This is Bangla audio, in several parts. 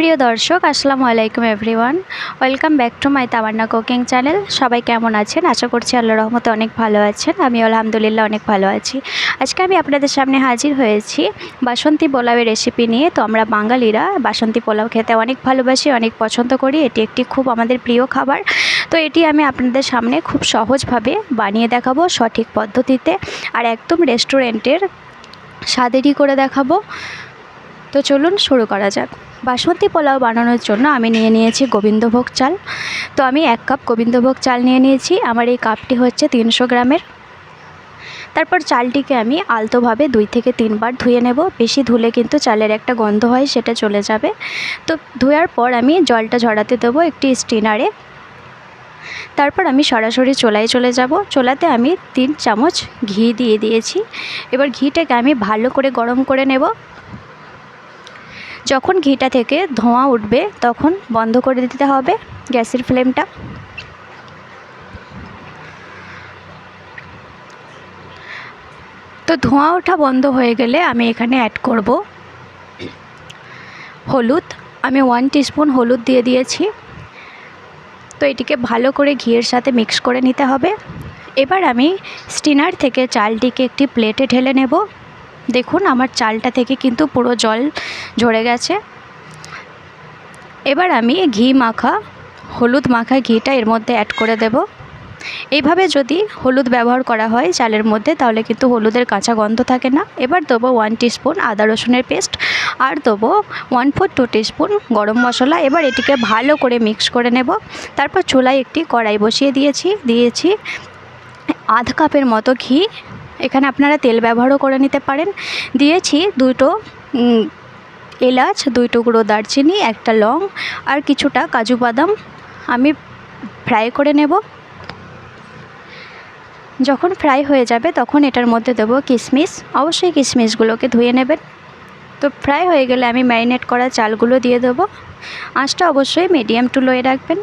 প্রিয় দর্শক, আসসালামু আলাইকুম everyone welcome back to my Tamanna cooking channel সবাই কেমন আছেন? আশা করছি আল্লাহ রহমতে অনেক ভালো আছেন। আমি আলহামদুলিল্লাহ অনেক ভালো আছি। আজকে আমি আপনাদের সামনে হাজির হয়েছি বাসন্তী পোলাওয়ের রেসিপি নিয়ে। তো আমরা বাঙালিরা বাসন্তী পোলাও খেতে অনেক ভালোবাসি, অনেক পছন্দ করি। এটি একটি খুব আমাদের প্রিয় খাবার। তো এটি আমি আপনাদের সামনে খুব সহজভাবে বানিয়ে দেখাবো সঠিক পদ্ধতিতে। আর একদম রেস্টুরেন্টের স্বাদেরই করে দেখাবো। তো চলুন শুরু করা যাক। বাসন্তী পোলাও বানানোর জন্য আমি নিয়ে নিয়েছি গোবিন্দভোগ চাল। তো আমি এক কাপ গোবিন্দভোগ চাল নিয়ে নিয়েছি। আমার এই কাপটি হচ্ছে তিনশো গ্রামের। তারপর চালটিকে আমি আলতোভাবে দুই থেকে তিনবার ধুয়ে নেব। বেশি ধুলে কিন্তু চালের একটা গন্ধ হয়, সেটা চলে যাবে। তো ধোয়ার পর আমি জলটা ঝরাতে দেবো একটি স্টিনারে। তারপর আমি সরাসরি চোলায় চলে যাব। চোলাতে আমি তিন চামচ ঘি দিয়ে দিয়েছি। এবার ঘিটাকে আমি ভালো করে গরম করে নেব। যখন ঘিটা থেকে ধোঁয়া উঠবে, তখন বন্ধ করে দিতে হবে গ্যাসের ফ্লেমটা। তো ধোঁয়া ওঠা বন্ধ হয়ে গেলে আমি এখানে অ্যাড করব হলুদ। আমি ওয়ান টিস্পুন হলুদ দিয়ে দিয়েছি। তো এটিকে ভালো করে ঘিয়ের সাথে মিক্স করে নিতে হবে। এবার আমি স্টিনার থেকে চালটিকে একটি প্লেটে ঢেলে নেব। দেখুন, আমার চালটা থেকে কিন্তু পুরো জল ঝরে গেছে। এবার আমি ঘি মাখা, হলুদ মাখা ঘিটা এর মধ্যে অ্যাড করে দেব। এইভাবে যদি হলুদ ব্যবহার করা হয় চালের মধ্যে, তাহলে কিন্তু হলুদের কাঁচা গন্ধ থাকে না। এবার দেবো ওয়ান টিস্পুন আদা রসুনের পেস্ট আর দেবো ওয়ান ফোর টু টিস্পুন গরম মশলা। এবার এটিকে ভালো করে মিক্স করে নেব। তারপর চুলায় একটি কড়াই বসিয়ে দিয়েছি দিয়েছি আধ কাপের মতো ঘি। এখানে আপনারা তেল ব্যবহারও করে নিতে পারেন। দিয়েছি দুটো এলাচ দুই টুকরো দারচিনি, একটা লং আর কিছুটা কাজু বাদাম। আমি ফ্রাই করে নেব। যখন ফ্রাই হয়ে যাবে তখন এটার মধ্যে দেবো কিশমিশ অবশ্যই কিশমিশগুলোকে ধুয়ে নেবেন। তো ফ্রাই হয়ে গেলে আমি ম্যারিনেট করা চালগুলো দিয়ে দেবো। আঁচটা অবশ্যই মিডিয়াম টু লোয়ে রাখবেন।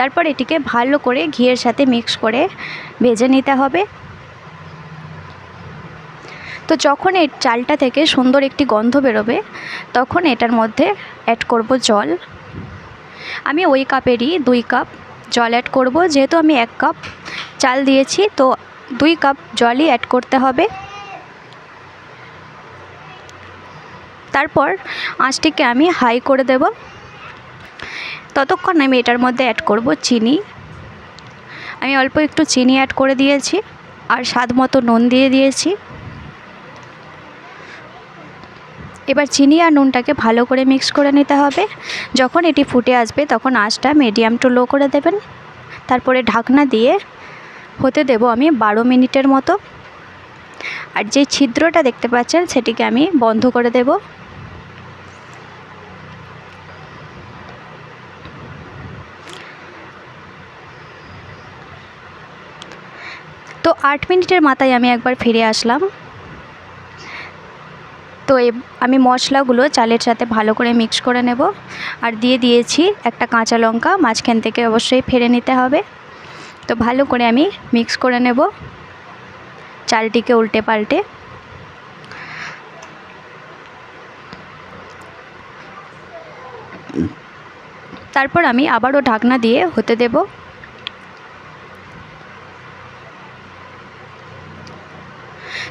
তারপর এটিকে ভালো করে ঘিয়ের সাথে মিক্স করে ভেজে নিতে হবে। তো যখন এই চালটা থেকে সুন্দর একটি গন্ধ বেরোবে, তখন এটার মধ্যে অ্যাড করব জল। আমি ওই কাপেরই দুই কাপ জল অ্যাড করব, যেহেতু আমি এক কাপ চাল দিয়েছি, তো দুই কাপ জলই অ্যাড করতে হবে। তারপর আঁচটিকে আমি হাই করে দেব। ততক্ষণ আমি এটার মধ্যে অ্যাড করব চিনি। আমি অল্প একটু চিনি অ্যাড করে দিয়েছি, আর স্বাদ মতো নুন দিয়ে দিয়েছি। এবার চিনি আর নুনটাকে ভালো করে মিক্স করে নিতে হবে। যখন এটি ফুটে আসবে, তখন আঁচটা মিডিয়াম টু লো করে দেবেন। তারপরে ঢাকনা দিয়ে হতে দেব আমি বারো মিনিটের মতো। আর যে ছিদ্রটা দেখতে পাচ্ছেন, সেটিকে আমি বন্ধ করে দেব। তো আট মিনিটের মাথায় আমি একবার ফিরে আসলাম। তো আমি মশলাগুলো চালের সাথে ভালো করে মিক্স করে নেব। আর দিয়ে দিয়েছি একটা কাঁচা লঙ্কা, মাঝখান থেকে অবশ্যই ফেরে নিতে হবে। তো ভালো করে আমি মিক্স করে নেব চালটিকে উল্টে পাল্টে। তারপর আমি আবারও ঢাকনা দিয়ে হতে দেবো।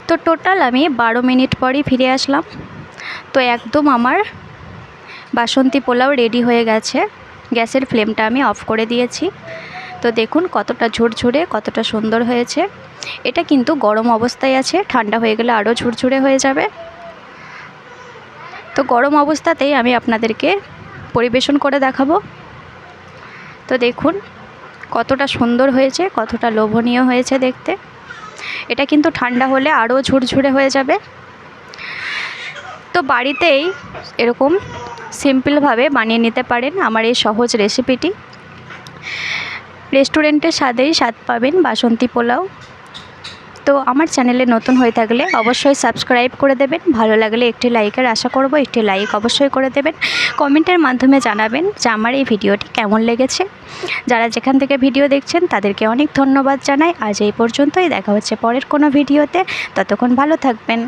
তো টোটাল আমি বারো মিনিট পরই ফিরে আসলাম। তো একদম আমার বাসন্তী পোলাও রেডি হয়ে গেছে। গ্যাসের ফ্লেমটা আমি অফ করে দিয়েছি। তো দেখুন কতটা ঝুরঝুরে, কতটা সুন্দর হয়েছে। এটা কিন্তু গরম অবস্থায় আছে, ঠান্ডা হয়ে গেলে আরও ঝুরঝুরে হয়ে যাবে। তো গরম অবস্থাতেই আমি আপনাদেরকে পরিবেশন করে দেখাবো। তো দেখুন কতটা সুন্দর হয়েছে, কতটা লোভনীয় হয়েছে দেখতে। এটা কিন্তু ঠান্ডা হলে আরও ঝুরঝুরে হয়ে যাবে। তো বাড়িতেই এরকম সিম্পলভাবে বানিয়ে নিতে পারেন আমার এই সহজ রেসিপিটি রেস্টুরেন্টের স্বাদেই স্বাদ পাবেন বাসন্তী পোলাও। তো আমার চ্যানেলে নতুন হয়ে থাকলে অবশ্যই সাবস্ক্রাইব করে দেবেন। ভালো লাগলে একটি লাইকের আশা করব একটি লাইক অবশ্যই করে দেবেন। কমেন্টের মাধ্যমে জানাবেন যে আমার এই ভিডিওটি কেমন লেগেছে। যারা যেখান থেকে ভিডিও দেখছেন, তাদেরকে অনেক ধন্যবাদ জানাই। আজ এই পর্যন্তই। দেখা হচ্ছে পরের কোনো ভিডিওতে। ততক্ষণ ভালো থাকবেন।